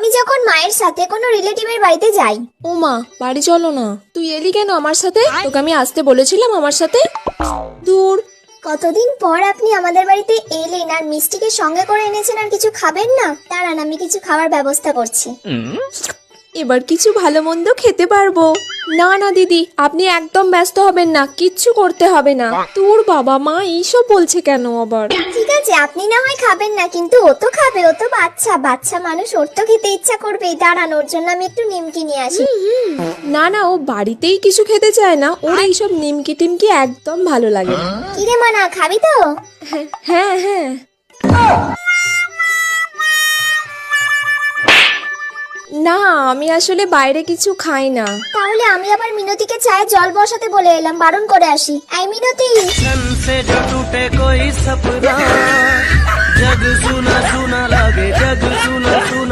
আমি যখন মায়ের সাথে কোনো রিলেটিভের বাড়িতে যাই। ও মা বাড়ি চলো না। তুই এলি কেন আমার সাথে? তোকে আমি আসতে বলেছিলাম আমার সাথে। দূর। কতদিন পর আপনি আমাদের বাড়িতে এলেন আর মিষ্টিকে সঙ্গে করে এনেছেন আর কিছু খাবেন না? দাঁড়ান আমি কিছু খাওয়ার ব্যবস্থা করছি। এবার কিছু ভালো মন্দ খেতে পারব। না না দিদি আপনি একদম ব্যস্ত হবেন না কিচ্ছু করতে হবে না। তোর বাবা মা এইসব বলছে কেন আবার? ঠিক আছে আপনি না হয় খাবেন না কিন্তু ও তো খাবে ও তো বাচ্চা বাচ্চা মানুষ ওর তো খেতে ইচ্ছা করবে দাঁড়ান ওর জন্য আমি একটু নিমকি নিয়ে আসি। না না ও বাড়িতেই কিছু খেতে চায় না ওর এইসব নিমকি টিমকি একদম ভালো লাগে না। কিরে মানা খাবি তো? হ্যাঁ হ্যাঁ। না আমি আসলে বাইরে কিছু খাই না। তাহলে আমি আবার মিনতিকে চায়ে জল বসাতে বলে এলাম বারণ করে আসি। I Minati. জগ সুনা সুনা